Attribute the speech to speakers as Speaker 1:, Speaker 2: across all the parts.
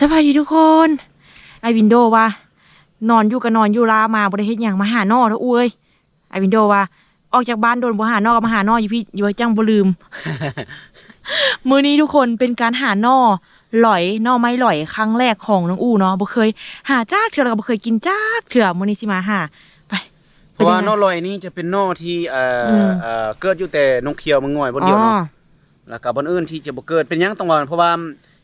Speaker 1: สบายดีทุกคน ไอวินโดว์ว่านอนอยู่ก็นอนอยู่ลามาบ่ได้เฮ็ดหยังมาหานอแล้วอุ้ยไอวินโดว์ว่า ออกจากบ้านโดนบ่หานอก็มาหานออยู่พี่อยู่ไว้จังบ่ลืม มื้อนี้ทุกคนเป็นการหานอหลอยนอไม้หลอยครั้งแรกของน้องอู้เนาะบ่เคย หาจากเถื่อแล้วก็บ่เคยกินจากเถื่อมื้อนี้สิมาหาไป
Speaker 2: เพราะว่า
Speaker 1: ป็
Speaker 2: น
Speaker 1: ยัง
Speaker 2: อ
Speaker 1: ไง
Speaker 2: ลอยนี่จะเป็นนอที่เอ่ออ
Speaker 1: ม
Speaker 2: เอ่อเกิดอยู่แต่นงเขียวมังง่อยบนเดียว
Speaker 1: อ๋อ
Speaker 2: เนาะแล้วก็บนอื่นที่จะบ่เกิดเป็นหยังต้องว่าเพราะว่า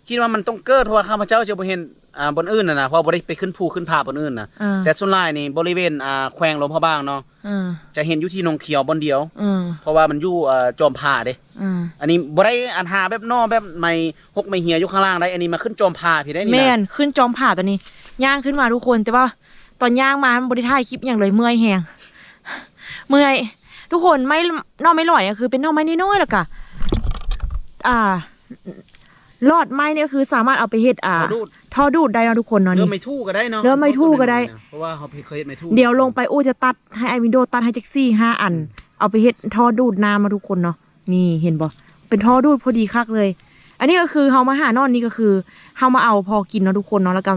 Speaker 2: คิดว่ามันต้องเกิดเพราะว่าข้าพเจ้าจะบ่เห็นอ่าบนอื่นน่ะนะเพราะบ่ได้ไปขึ้นภูขึ้นผาบนอื่นน่ะ
Speaker 1: เออ
Speaker 2: แต่ส่วนหลายนี่บริเวณอ่าแขวงหลวงพระบางเนาะ
Speaker 1: เออ
Speaker 2: จะเห็นอยู่ที่นงเขียวบนเดียว
Speaker 1: เออ
Speaker 2: เพราะว่ามันอยู่เอ่อจอมผาเด้
Speaker 1: เออ
Speaker 2: อันนี้บ่ได้อันหาแบบนอแบบไม่หกไม่เหียอยู่ข้างล่างได้ อันนี้มาขึ้นจอมผาพี่ได้นี่
Speaker 1: แม่น
Speaker 2: นะ
Speaker 1: ขึ้นจอมผ่าตัวนี้ ย่างขึ้นมาทุกคนแต่ว่าตอนย่างมามันบริถ่ายคลิปอย่างเลยเมื่อยแหงเมื่อย ทุกคนไม่นอกไม่ลอยอะคือเป็นนอกไม้น้อยๆแล้วกะอ่า รอดไม้เนี่ยคือสามารถเอาไปเฮ็ดอ่า
Speaker 2: ขอดูด
Speaker 1: ท่อดูดได้เนาะทุกคนเนาะ
Speaker 2: เรือ
Speaker 1: นี่
Speaker 2: ไม่ทู่ก็ได้เนาะ
Speaker 1: เรือไม่ทู่ก็ได้
Speaker 2: เพราะว่าเขาเคยเฮ็ดไม่ทู่
Speaker 1: เดี๋ยวลงไปอู้จะตัดให้ไอวินโดว์ตัดให้แจ็คซี่ห้าอัน เอาไปเฮ็ดท่อดูดน้ำมาทุกคนเนาะนี่เห็นบ่เป็นท่อดูดพอดีคักเลย อันนี้ก็คือเฮามาหานอนนี่ก็คือเฮามาเอาพอกินเนาะทุกคนเนาะแล้วก็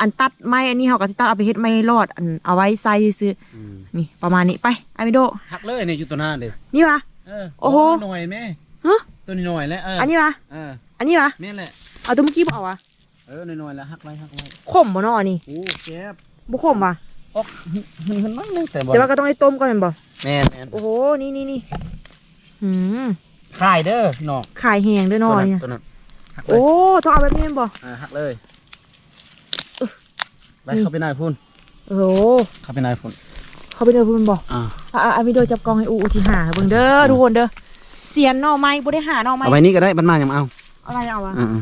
Speaker 1: อันตัดไม้อันนี้เฮาก็สิตัดเอาไปเฮ็ดไม้รอดอันเอาไว้ใส่ซื้อ
Speaker 2: อืม
Speaker 1: นี่ประมาณนี้ไปไอวินโดว์
Speaker 2: หักเลยเนี่ยอยู่ตัวหน้าเด้
Speaker 1: นี่ปะ
Speaker 2: เออ
Speaker 1: โอ้โห
Speaker 2: หน่อยแม่
Speaker 1: ฮะ
Speaker 2: ตัวนี้หน่อยแล้วเออ
Speaker 1: อั
Speaker 2: อั
Speaker 1: นนี้ปะ
Speaker 2: เออ
Speaker 1: อันนี้ปะ
Speaker 2: แม่นแหละ
Speaker 1: เอาตัวเมื่อกี้บ่เอาวะ
Speaker 2: เออหน่อยๆแล้วหักไว้หักไว้
Speaker 1: ขมบ่เนาะอันนี่
Speaker 2: โอ้เจ็บ
Speaker 1: บ่ขมว่ะ
Speaker 2: ออกหึ่นๆน้อยนึงแต่บ่
Speaker 1: แต่ว่าก็ต้องได้ต้มก่อนแม่นบ่
Speaker 2: แม่นแม่น
Speaker 1: โอ้โหนี่นี่นี่หืม
Speaker 2: ขายเด้อพี่น้อง
Speaker 1: ขายแหงด้วย
Speaker 2: ตัว
Speaker 1: เนาะ
Speaker 2: นั้น
Speaker 1: เนี่ย
Speaker 2: ตัวนั้นหักเลย
Speaker 1: โอ้ต้องเอาแบบนี้แม่นบ่
Speaker 2: อ่าหักเลย
Speaker 1: เออ
Speaker 2: ไปเข้าไปนายพุ่น
Speaker 1: โอ้โห
Speaker 2: เข้าไปนายพุ่น
Speaker 1: เขาไปเดินพูดมันบอก
Speaker 2: อ่า
Speaker 1: อะอะอะวิดีโอจับกล้องให้อูอูสิหาเบิ่งเด้อทุกคนเด้อเสียนหน่อไม้บ่ได้หาหน่อไม้
Speaker 2: เอาไว้นี่ก็ได้บ้านมายังเอา
Speaker 1: อะไรเอาวะ
Speaker 2: อ่าๆ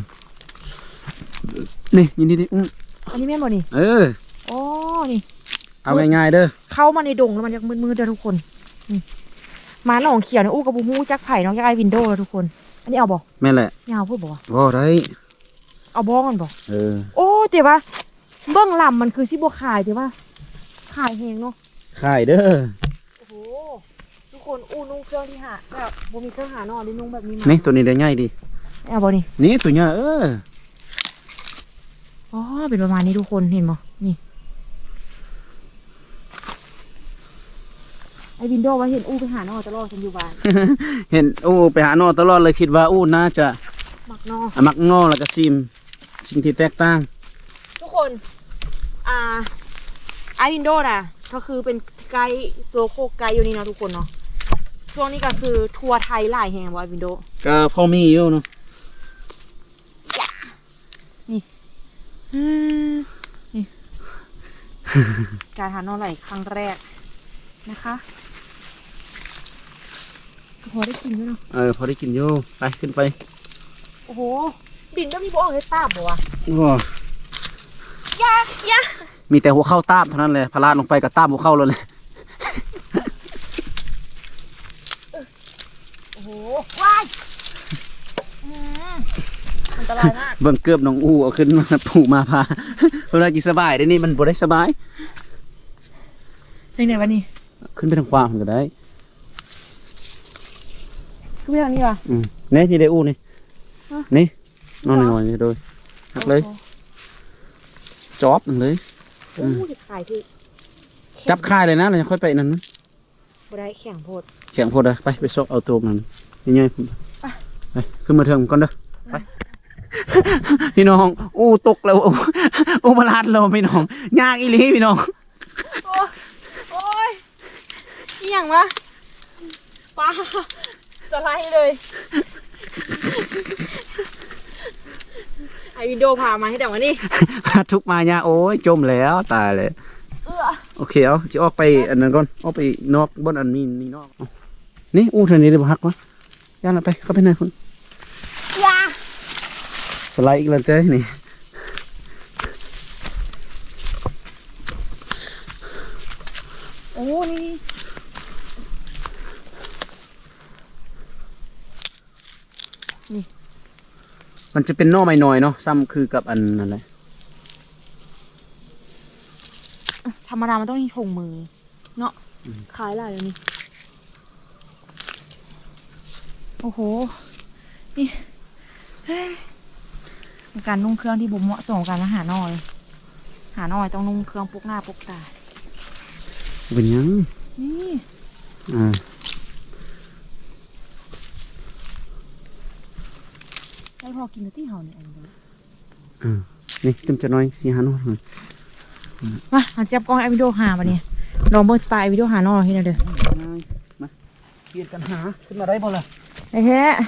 Speaker 2: นี่ยินดีดิอื้อ
Speaker 1: อันนี้แม่นบ่นี่
Speaker 2: เออ
Speaker 1: โอ้นี่
Speaker 2: เอาง่ายๆเด้อ
Speaker 1: เข้ามาในดงแล้วมันจะมืดๆเด้อทุกคนนี่มาหนองเขียวเนี่ยอู้กับบูฮู้จักไผ่เน้องจักไอวินโดว์แล้วทุกคน อันนี้เอาบ่
Speaker 2: แม่นแหละ
Speaker 1: ยาวพูดบ่วะ
Speaker 2: บ่ได้
Speaker 1: เอาบ้องกันบ่
Speaker 2: เออ
Speaker 1: โอ้แต่ว่าเบื้องลำมันคือสิบ่ขายแต่ว่าขายแฮงเนาะ
Speaker 2: ขายเด้อ
Speaker 1: โอ้โหทุก คนอู้นุ่งเครื่องที่หาแบบบ่มีเครื่องหานอนได้นุ่งแบบนี้มา
Speaker 2: นี่ตัวนี้ได้ง่ายดี
Speaker 1: เอาบ่นี่
Speaker 2: นี่ตัวเนี้ยเออ
Speaker 1: อ๋อเป็นประมาณนี้ทุกคนเห็นบ่นี่ไอวินโดว์ว่าเห็นอู้ไปหานอตลอดฉันอยู่บ้าน
Speaker 2: เห็นอู้ไปหานอตลอดเลยคิดว่าอู้น่าจะ
Speaker 1: หมักนอ
Speaker 2: อะมักนอแล้วก็ซิม สิ่งที่แตกต่าง
Speaker 1: ทุกคน อ่าไอวินโดว์น่ะ ก็คือเป็นไกด์โซโคไกด์อยู่นี่เนาะทุกคนเนาะ ช่วงนี้ก็คือทัวร์ไทยหลายแห่งว่าไอวินโดว์
Speaker 2: ก็พอมีอยู่เนาะ
Speaker 1: อืมนี่ การหานอไหลครั้งแรกนะคะพอได้กินด้วยเนาะ
Speaker 2: เออพอได้กินอยู่ไปขึ้นไป
Speaker 1: โอ้โห บินก็มีพวกออกให้ตาบบ่วะ
Speaker 2: โอ้
Speaker 1: ยาอยา
Speaker 2: มีแต่หัวเข้าตามเท่านั้นเลยพลาดลงไปกับตามหัวเข้าเลย
Speaker 1: โอ้โหว้ายอืมอันตรายมาก
Speaker 2: เบิ่งเกือบน้องอู้เอาขึ้นมาผูกมาพาเพื่อจีสบายได้นี่มันบ่ได้สบาย
Speaker 1: ยังไงวะนี่
Speaker 2: ขึ้นไปทางขวามันก็ได้
Speaker 1: คือไปทางนี้วะ
Speaker 2: อืมนี่ที่ได้อู้นี่
Speaker 1: ฮะ
Speaker 2: นี่นอนหน่อยๆโดยหักเลยจอบหนึ่งเลย
Speaker 1: โอ้โหจะขายที่
Speaker 2: จับค่ายเลยนะเราจะค่อยไปนั่นนะ
Speaker 1: บ่ได้แข่งโพด
Speaker 2: แข็งโพดเลยไปไปซอกเอาตัวมันนี่ไง
Speaker 1: ไป
Speaker 2: ไปขึ้นมาเถิงก่อนเด้อไป พี่น้อง อู้ตกแล้วอู้อู้มาลาดเราพี่น้องยากอีหลีพี่น้อง
Speaker 1: โอ้โอ้ยนี่อย่างวะป้าสไลด์เลย ไอวินโดว์พามาให้แต่วันนี้
Speaker 2: ทุกมายาโอ้ยจมแล้วตายเลย
Speaker 1: เอื้อ
Speaker 2: โอเคเอาจะออกไปอันนั้นก่อนออกไปนอกบนอันมีมีนอกเอานี่อู้เท่านี้ได้บ่ฮักวะย่านละไปเข้าไปไหนคน
Speaker 1: อยา
Speaker 2: สไลด์อีกแล้วเต้นี่
Speaker 1: โอ้นี่
Speaker 2: มันจะเป็นหนอไม่น้อยเนาะซ้ำคือกับอันนั่นแหละ
Speaker 1: ธรรมดามันต้องมีถุงมือ เนาะขายอะไรเลยวนี่โอ้โห นี่เฮ้ยเป็น การนุ่งเครื่องที่บ่เหมาะสมกับการมาหาหน่อย หาหน่อยต้องนุ่งเครื่องปกหน้าปกตา
Speaker 2: เป็นหยัง
Speaker 1: นี่
Speaker 2: อ่า
Speaker 1: ได้พอกินที่เฮาเนี่ยอันนี้
Speaker 2: อ่านี่เต็มจะน้อยสีหาโนอน
Speaker 1: มาหาจับกล้องไอวิดีโอหามาเนี่ยลองเบิ่งสไตล์วิดีโอหาหน่อยให้หน่อยเด้อ
Speaker 2: มาเปลี่ยนกันหาขึ้นมาได้บ่ล่ะ
Speaker 1: ไอ้แฮะอะ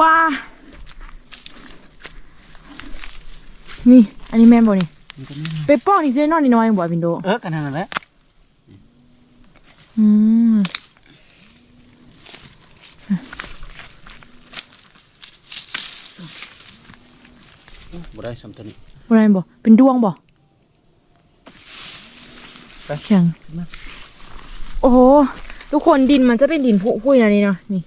Speaker 1: ว้า นี่ อันนี้แม่นบ่นี่
Speaker 2: มันก็แม่น
Speaker 1: ไปป้อนนี่จะนอนนี่น้อยบ่วินโด
Speaker 2: เออกันนั่นแหละ
Speaker 1: อืม
Speaker 2: บ่ได้สำตัวนี้
Speaker 1: บ่ได้บ่เป็นดวงบ่
Speaker 2: ไป
Speaker 1: เชียง
Speaker 2: มา
Speaker 1: โอ้โห ทุกคนดินมันจะเป็นดินผุพุยนะนี่เนาะนี่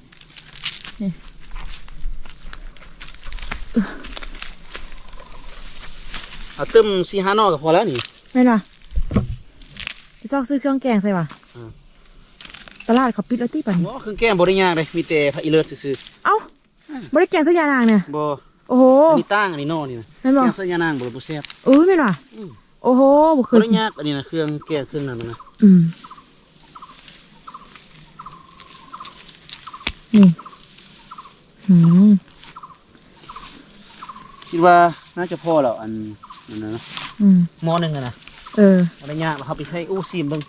Speaker 2: เอาตึมสีหานอก็พอแล้วนี่
Speaker 1: แม่นว่ะไปซอกซื้อเครื่องแกงใส่ว่ะ
Speaker 2: อืม
Speaker 1: ตลาดเขาปิดแล้วตีปัน
Speaker 2: บ่คือแก้มบ่ได้ยากเลยมีแต่พระอีเลิศซื่อ
Speaker 1: เอ้าบ่ได้แกงสักอยางนางเนี่ย
Speaker 2: ๆบ่
Speaker 1: โอ้โห
Speaker 2: อันนี้ตั้งอันนี้นอนี่นะ
Speaker 1: แม่นบ่
Speaker 2: แกงใส่ยานางบ่บ่แซ่บ
Speaker 1: เออแม่นว่ะ
Speaker 2: อืม
Speaker 1: โอ้โหบ่เค
Speaker 2: บ่
Speaker 1: ย
Speaker 2: ได้
Speaker 1: กิน
Speaker 2: ยากอันนี้นะเครื่องแกงเครื่องนั้นนะ
Speaker 1: อืมนี่อืม
Speaker 2: คิดว่าน่าจะพอแล้วอัน นั้นนะ
Speaker 1: อืม
Speaker 2: หม้อหนึงอะนะ
Speaker 1: เออ
Speaker 2: บ่ได้ยากแล้วเขาไปใช้อู้ซีมเบิ่ง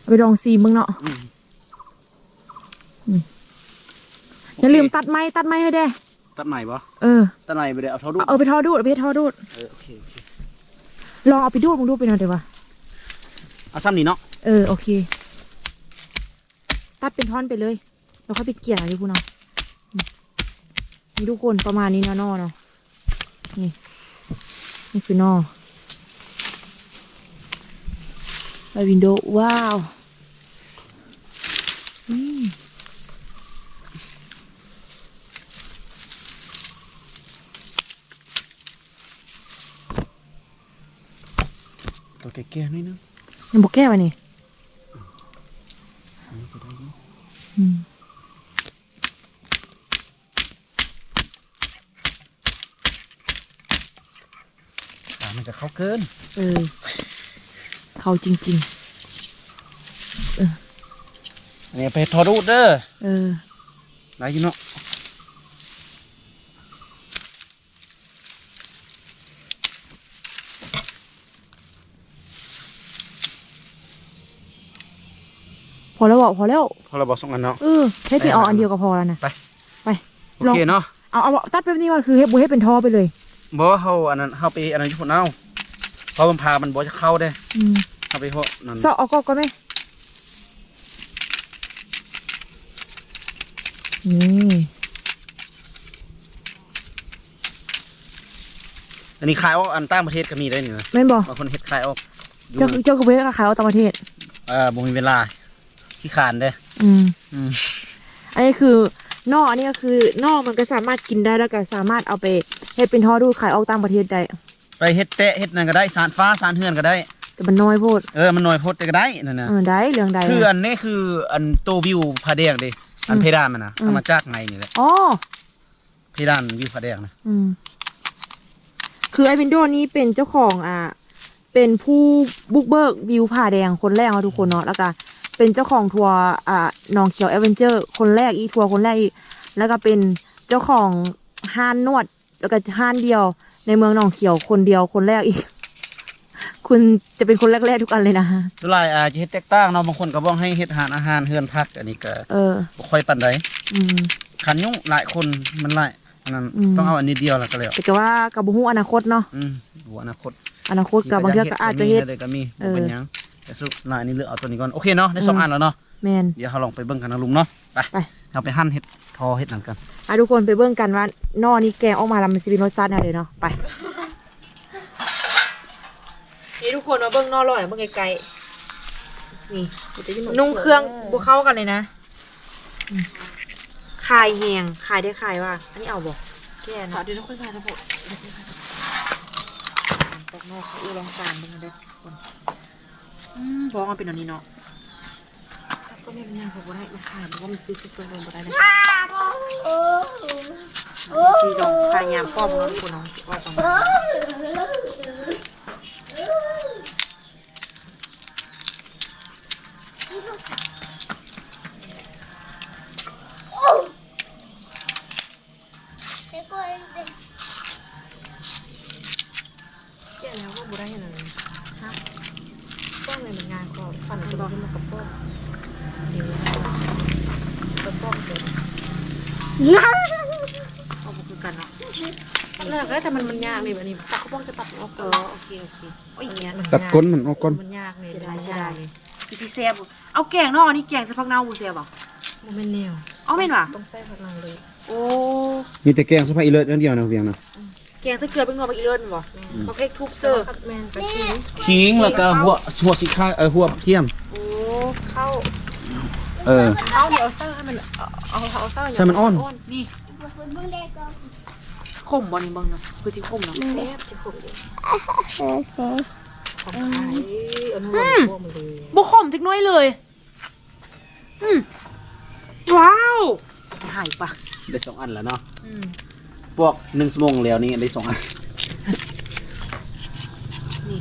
Speaker 1: เอาไปลองซีมึงเนาะ
Speaker 2: อืม
Speaker 1: อย่าลืมตัดไม้ตัดไม้ให้ได้
Speaker 2: ตัดใหม่บ่
Speaker 1: เออ
Speaker 2: ตัดใหม่บ่ได้เอาเท่าดู
Speaker 1: เอาเอาไปทอดดูดเอาไปทอดดูด
Speaker 2: เออโอเคโอเค
Speaker 1: ลองเอาไปดูดมึงดูดไปหน่อยเดี๋ยววะ
Speaker 2: เอาซ้ำนี่เนาะ
Speaker 1: เออโอเค ตัดเป็นท่อนไปเลยแล้วค่อยไปเกี่ยอะไรพูดเนาะอืมนี่ทุกคนประมาณนี้เนาะนอเนาะนี่ นี่คือนอไปวินโดว์ว้าวอืม
Speaker 2: ตัวแก่ๆหน่อยนึง
Speaker 1: ยังบอกแก้วะนี่
Speaker 2: อันนี้ก็ได้อยู่
Speaker 1: อืม
Speaker 2: อ่ามันจะ เข้าเกิน
Speaker 1: เออ เขาจริง
Speaker 2: อันนี้ไปทอดูดเด้อ
Speaker 1: ๆเออ
Speaker 2: ได้อยู่เนาะ
Speaker 1: พอแล้วบอกพอแล้ว
Speaker 2: พอเราบอกสองอันเนาะ
Speaker 1: เออให้พี่เอาอันเดียวก็พอแล้วนะ
Speaker 2: ไป
Speaker 1: ไป
Speaker 2: โอเคเนาะ
Speaker 1: เอาเอาตัดแบบนี้ว่าคือให้บุให้เป็นท่อไปเลย
Speaker 2: บ่เฮาอันนั้นเฮาไปอันนั้นอยู่พุ่นเอา เพราะมันพามันบ่จะเข้าได้
Speaker 1: อืม
Speaker 2: เฮาไปเพราะนั่น
Speaker 1: ซอกเอาก็ก็ไหมนี่
Speaker 2: อันนี้ขายออกอันต่างประเทศก็มีได้นี่นะ
Speaker 1: แม่นบอก
Speaker 2: บางคนเฮ็ดขายออกอยู่
Speaker 1: เจ้าเจ้าก็เว้ขายเอาต่างประเทศ
Speaker 2: เอ่อบ่มีเวลาที่ขานเด้
Speaker 1: อืม
Speaker 2: อืม
Speaker 1: อันนี้คือนอกอันนี้ก็คือนอกมันก็สามารถกินได้แล้วก็สามารถเอาไปให้เป็นท่อดูดขายออกต่างประเทศได้
Speaker 2: ไปเฮ็ดแตะเฮ็ดนั่นก็ได้สารฟ้าสารเฮือนก็ได้
Speaker 1: แต่มันน้อยโพด
Speaker 2: เออมันน้อยโพดแต่ก็ได้นั่นน่ะ
Speaker 1: เออได้เรื่องใด
Speaker 2: คืออันนี้คืออันโตววิวผาแดงเด้อัน
Speaker 1: อืม
Speaker 2: เพดานมันน่ะ
Speaker 1: อืม
Speaker 2: เอามาจากไงนี่แหละ
Speaker 1: อ๋อ
Speaker 2: เพดานวิวผาแดงนะ
Speaker 1: อืมคือไอ้วินโดว์นี้เป็นเจ้าของอ่าเป็นผู้บุกเบิกวิวผ่าแดงคนแรกเนาะทุกคนเนาะแล้วก็เป็นเจ้าของทัวร์อ่าหนองเขียวแอดเวนเจอร์ คนแรกอีกทัวร์คนแรกอีกแล้วก็เป็นเจ้าของห้านนวด แล้วก็ห้านเดียว ในเมืองหนองเขียวคนเดียวคนแรกอีก คุณจะเป็นคนแรกๆทุกอันเลยนะ
Speaker 2: ส่วนหลายอาจจะเฮ็ดแตกต่างเนาะบางคนก็บอกให้เฮ็ดอาหารอาหารเฮือนพัก อันนี้ก็
Speaker 1: เออ
Speaker 2: บ่ค่อยปานใด
Speaker 1: อืม
Speaker 2: ขันยุ่งหลายคนมันหลายอันนั้น
Speaker 1: อืม
Speaker 2: ต้องเอาอันนี้เดียวแล้วก็แล้ว
Speaker 1: แต่ก็ว่ากับบุหูอนาคตเนาะ
Speaker 2: อืมหัวอนาคต
Speaker 1: อนาคตกับบางเทีก็อาจจะเฮ็ด
Speaker 2: ได้ก็มี
Speaker 1: เออ
Speaker 2: เป็นหยังแต่สุดหลายนี่เลือกเอาตัวนี้ก่อนโอเคเนาะได้สอง
Speaker 1: อืม
Speaker 2: อันแล้วเนาะ
Speaker 1: แมน
Speaker 2: เดี๋ยวเราลองไปเบิ่งกันนะลุงเนาะไป
Speaker 1: ไป
Speaker 2: เราไปหั่นเฮ็ดทอเฮ็ดนั่นกัน
Speaker 1: อะทุกคนไปเบิ่งกันว่านอนี้แกงออกมาแล้วมันสิเป็นรสชาติแนวใดเนาะไปนี่ทุกคนมาเบิ่งนอลอยเบิ่งไกลๆนี่นุ่งเครื่องบุเข้ากันเลยนะอืมขายแหงขายได้ขายว่าอันนี้เอาบ่แค่นะเดี๋ยวเราค่อยขายนะผมตกนอกเขาอู้ลองการเบิ่งกันเด้อทุกคนอืมพอมันเป็นอันนี้เนาะ ก็ไม่เป็นยังผมบ่ได้มันขายเพราะว่ามันคือซุปเปอร์โดนบ่ได้เลยสีดอกพยายามป้อมน้องทุกคนน้องสิออกมาแก่แล้วก็บุได้ยังไงฮะป้อมอะไรมันงานก็ฝันจะบอกให้มากับป้อมเดี๋ยวกับป้อมเสร็จ เอาบุคือกันเนาะแล้วก็แต่มันมันยากเลยแบบนี้ตัดข้าวป้องจะตัดออกเออโอเคโอเคโอ้ยอย่างเงี้ย
Speaker 2: ตัดก้นมันออกก้น
Speaker 1: มันยากเลยเสียดายเสียดายพี่ซีแซ่บบ่เอาแกงเนาะอันนี้แกงใส่ผักเน่าบุแซ่บบ่บ่แม่นแนวเอาแม่นว่ะต้องใส่ผักเน่าเลยโอ้
Speaker 2: มีแต่แกงสะพายอีเลิศอันเดียวนะเวียงนะ
Speaker 1: แกงใส่เกลือเป็นงอบักอีเลิศบ่บักเล็กทุบเสิร์ฟแม่นกะทิ
Speaker 2: ขิงแล้วก็หัวหัวสิข้าเออหัวเทียม
Speaker 1: โอ้เข้า
Speaker 2: เออ
Speaker 1: เข้าเดี๋ยวเอาเสิร์ฟให้มันเอาเอาเอาเสิร์ฟ
Speaker 2: ใส่มันอ่อน
Speaker 1: นี่ขมบ่นี่เบิ่งเนาะคือสิขมเนาะแซ่บสิขมเด้ของขายอันนู้นพวกมันเลยบ่ขมจักหน้อยเลย อืมว้าวหายปะ
Speaker 2: ได้สองอันแล้วเนาะ
Speaker 1: อืม
Speaker 2: พวกหนึ่งชั่วโมงแล้วนี่ได้สองอัน
Speaker 1: นี่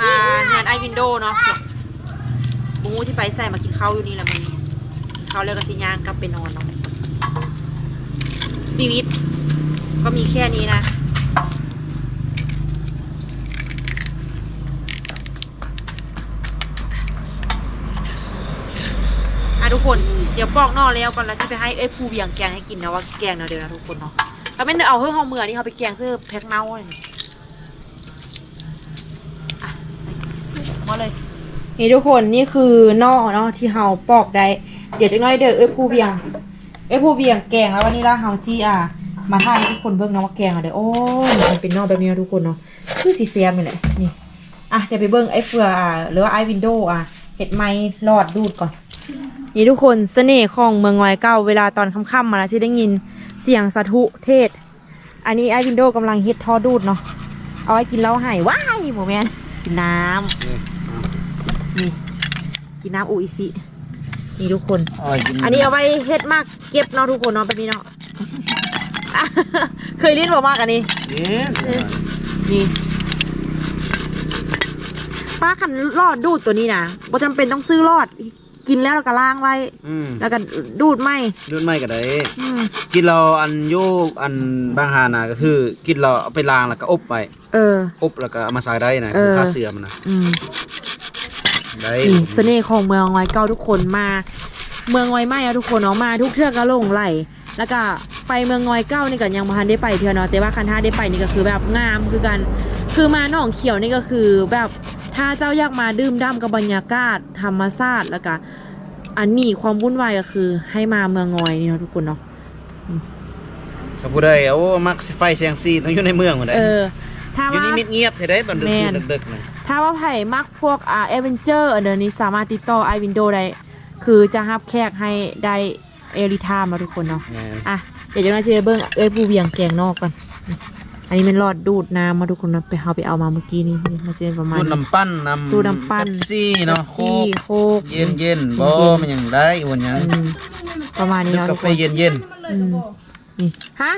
Speaker 1: มา งานไอวินโดเนาะ บูที่ไปใส่มากินข้าวอยู่นี่แหละมันกินข้าวแล้วก็สิย่างกลับไปนอนเนาะชีวิตก็มีแค่นี้นะอะทุกคนเดี๋ยวปอกนอกแล้วก่อนแล้วสิไปให้เอ้ยผู้เบียงแกงให้กินนะว่าแกงเนาะเดี๋ยวนะทุกคนเนาะแล้วไม่ได้เอาเฮือกเอาเมือนี่เขาไปแกงเสื้อแพ็คเน่าเลยมาเลย นี่ทุกคนนี่คือนอกเนาะที่เฮาปอกได้ เดี๋ยวจะน้อยเด้อเอ้ยผู้เบียง เอ้ยผู้เบียงแกงแล้ววันนี้ละเฮาจีอะมาถ่ายให้ทุกคนเบิ่งเนาะว่าแกงอะเด้อโอ้ยมันเป็นนอกแบบนี้ทุกคนเนาะคือสีเสียมนี่แหละนี่อะเดี๋ยวไปเบิ่งไอ้เฟืออะหรือว่าไอ้วินโดว์อะเห็ดไม้หลอดดูดก่อน นี่ทุกคนเสน่ห์ของเมืองงอยเก้าเวลาตอนค่ำๆมาแล้วที่ได้ยินเสียงสาธุเทศ อันนี้ไอ้วินโดว์กำลังเฮ็ดทอดูดเนาะเอาไว้กินเหล้าไห้ว้ายโมแมนกินน้ำ นี่ กินน้ำอูอิซินี่ทุกคน อันนี้เอาไว้เฮ็ดมากเก็บเนาะทุกคนเนาะแบบนี้เนาะอะเคยเล่นบ่มากอันนี้ นี่ป้าคันรอดดูดตัวนี้นะบ่จำเป็นต้องซื้อรอด กินแล้วเราก็ล้างไว้
Speaker 2: อืม
Speaker 1: แล้วก็ดูดไหม
Speaker 2: รุ่นใหม่ก็ได้
Speaker 1: อืม
Speaker 2: กินเราอันโยอันบางฮานะก็คือ กินเราเอาไปล้างแล้วก็อบไป
Speaker 1: เออ
Speaker 2: อบแล้วก็เอามาใส่ได้นะ
Speaker 1: เออ
Speaker 2: คือค่าเสื่อมนะ
Speaker 1: อืม
Speaker 2: ได้
Speaker 1: นี่เสน่ห์ของเมืองงอยเก้าทุกคนมา เมืองงอยไม้อะทุกคนเนาะมาทุกเทือกก็ลงไหลแล้วก็ไปเมืองงอยเก้านี่ก็ยังบ่ทันได้ไปเทื่อเนาะแต่ว่าคันท่าได้ไปนี่ก็คือแบบงามคือกัน คือมาหนองเขียวนี่ก็คือแบบถ้าเจ้าอยากมาดื่มด่ำกับบรรยากาศธรรมชาติแล้วก็อันนี้ความวุ่นวายก็คือให้มาเมืองงอยนี่เนาะทุกคนเนาะ
Speaker 2: ถ้าผู้ใดโอ้มักสิไฟเสียงซีต้องอยู่ในเมืองหมดได้
Speaker 1: เออถ้า
Speaker 2: อยู่
Speaker 1: ว่า
Speaker 2: นี่มิดเงียบเท่ได้บันดึก
Speaker 1: แม่น
Speaker 2: ดึกๆนะ
Speaker 1: ถ้าว่าไผ่มักพวกอ่าเอเวนเจอร์เดี๋ยวนี้สามารถติดต่อไอวินโดได้ คือจะรับแขกให้ได้เอริทามมาทุกคนเนาะ
Speaker 2: แม่น
Speaker 1: อะ เดี๋ยวจะมาเชยร์เบิ้งเอ้ยผู้เวียงแกงนอกกันอันนี้เป็นหลอดดูดน้ำมาทุกคนเนาะไปเอาไปเอามาเมื่อกี้นี้นี่มาเชยร์ประมาณ
Speaker 2: รุ่น
Speaker 1: นี้
Speaker 2: น้ำปั้นน้ำ
Speaker 1: รุ่นน้ำปั้น
Speaker 2: เป๊ปซี่เนาะโค
Speaker 1: ซี่
Speaker 2: ก
Speaker 1: โคก
Speaker 2: เย็นเย็นๆบ่มันยังได้วันยัง
Speaker 1: อืมประมาณนี้
Speaker 2: ดื่ม
Speaker 1: เนาะ
Speaker 2: กา
Speaker 1: ทุก
Speaker 2: แฟ
Speaker 1: คน
Speaker 2: เย็นเย็น
Speaker 1: อืมนี่ฮะ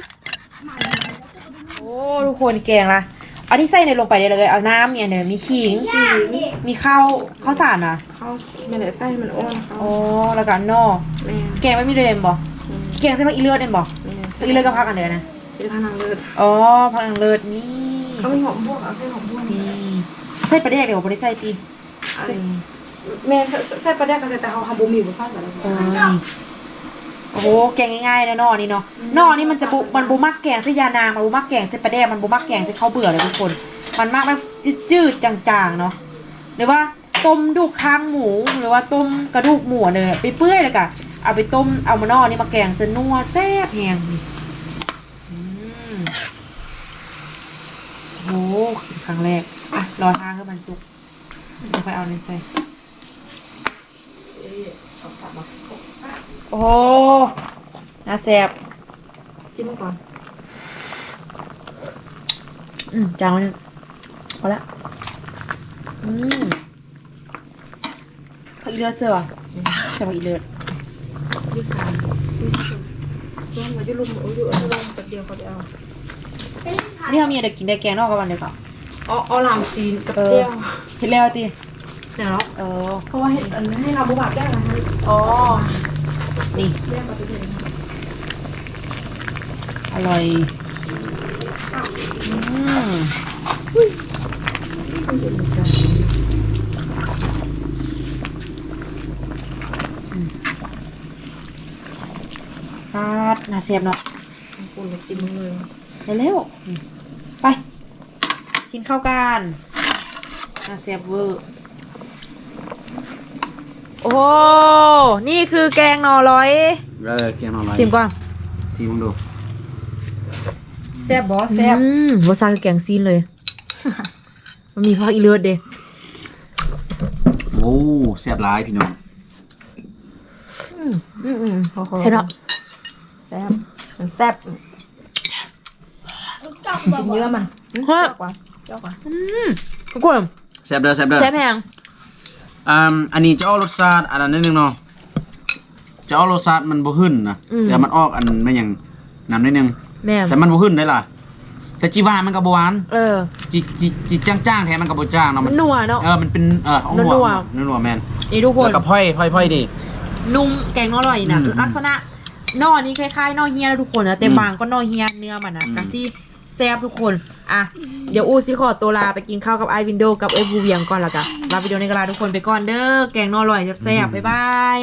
Speaker 1: โอ้ ทุกคนแกงละ เอาที่ใส่ในลงไปได้เลย เอาน้ำเนี่ยเนี่ยมีขิง มีข้าวข้าวสารอะ
Speaker 3: เขานั่นแหละไส้มันอ้อนเขา
Speaker 1: โอ้แล้วก็นอ
Speaker 3: แม่
Speaker 1: แกงไม่มีเลยเอ็มบอกแกงใส่ผักอีเลือดเอ็มบอก
Speaker 3: แม่
Speaker 1: ผักอีเลือดกับผักอันเดียวนะ
Speaker 3: เป็นพนังเลือด
Speaker 1: อ๋อผักอันเลือดนี่
Speaker 3: เขาไม่หอมพวกเอาไส้หอมพวก
Speaker 1: นี่ใส่ปลาแดกเดี๋ยวบ่ได้ใส่ตี
Speaker 3: อะไรแม่ไส้ปลาแดกกับไส้แต่เขาทำบุมีบุซ่าแต่ละ
Speaker 1: เออนี่ โอ้โหแกงง่ายๆนะนอนี่เนาะนอนี่มันจะบุมันบุมักแกงใส่ยานางมันบุมักแกงใส่ปลาแดกมันบุมักแกงใส่ข้าวเบื่อเลยทุกคน มันมากแบบจืดๆจางๆเนาะหรือว่าต้มดูกค้างหมูหรือว่าต้มกระดูกหมูเนี่ยไปเปื่อยเลยกะเอาไปต้มเอามานอนี่มาแกงเส้นนัวแซ่บแหงนี่อืมโอ้โหครั้งแรกอะรอทางให้มันสุกเดี๋ยวไปเอาในใส่ โอ้โหน่าแซ่บ
Speaker 3: จิ้มก่อน
Speaker 1: อืมจางไว้หนึ่งพอละ อืมผักอีเลือดเสือวะใช่ผักอีเลือด
Speaker 3: อยู่สามช่วงมาอยู่ลุมโอ้ยอยู่อันลงแป๊บเดียวก็ไปเอา
Speaker 1: นี่เขามีอะไรกินได้แกงนอกกับวันเดียวก่อน
Speaker 3: เอาเอาลามซีนกับเจียว
Speaker 1: เห็นแล้วติ
Speaker 3: เดี๋ยวเนาะ
Speaker 1: เออ
Speaker 3: เพราะว่าเห็ดอันนี้ให้เราบุบาบแจ้งนะคะ
Speaker 1: อ๋อ นี่
Speaker 3: เรียกมาเป็นเดือน
Speaker 1: อร่อยอืมปาดน่าเสียบเนาะ
Speaker 3: คุณเลยซิมมือ
Speaker 1: เร็วๆอืมไป กินข้าวกันน่าเสียบเวอร์ โอ้โหนี่คือแกงหน่อร้อย
Speaker 2: เออเคียงนอนไร
Speaker 1: ชิมก่อน
Speaker 2: ซีมึงดู
Speaker 3: แซ่บบอสแซ่บ
Speaker 1: อืมวาซาคือแกงซีนเลย มันมีพักอีเลือดเด้
Speaker 2: โอ้แซ่บหลายพี่น้อง
Speaker 3: อืมอืม
Speaker 1: ใช่เนาะ
Speaker 3: แซ่บมันแซ่บกินเนื้อมัน
Speaker 1: ฮะ
Speaker 3: เจ้ากว่าเจ้ากว่า
Speaker 1: อืมทุกคน
Speaker 2: แซ่บเด้อแซ่บเด้อ
Speaker 1: แซ่บแพง
Speaker 2: อ่าอันนี้จะเอารสชาติอันนั้นนิดนึงเนาะจะเอารสชาติมันบ่หึ่นนะแต่มันออกอันไม่อย่างน้ำนิดนึง
Speaker 1: แม่
Speaker 2: แต่มันบ่หึ่นได้ล่ะ แต่จีหวานมันก็บ่หวาน
Speaker 1: เออ
Speaker 2: จีจีจีจ้างๆแท้มันก็บ่จ้างเนาะ
Speaker 1: มั
Speaker 2: มันน
Speaker 1: นัวเนาะ
Speaker 2: เออมันเป็นเออเอาหัว
Speaker 1: นัว
Speaker 2: นัวๆแม่น
Speaker 1: นี่ทุกคน
Speaker 2: แล้วก็พ่อยพ่อยพ่อยดิ
Speaker 1: นุ่มแกงนอร่อยนะ
Speaker 2: อืม
Speaker 1: ลักษณะนอนี้คล้ายๆนอเฮียนะทุกคนนะแต่
Speaker 2: อืม
Speaker 1: บางก็นอเฮียเนื้อมันนะ
Speaker 2: อืม
Speaker 1: กะซี่ แซ่บทุกคน อะ เดี๋ยวอูซิขอตัวลาไปกินข้าวกับไอวินโดกับเอฟบูเวียงก่อนละกันลาวิดีโอในกลาทุกคนไปก่อนเด้อ แกงนอร่อยแซ่บๆบ๊ายบาย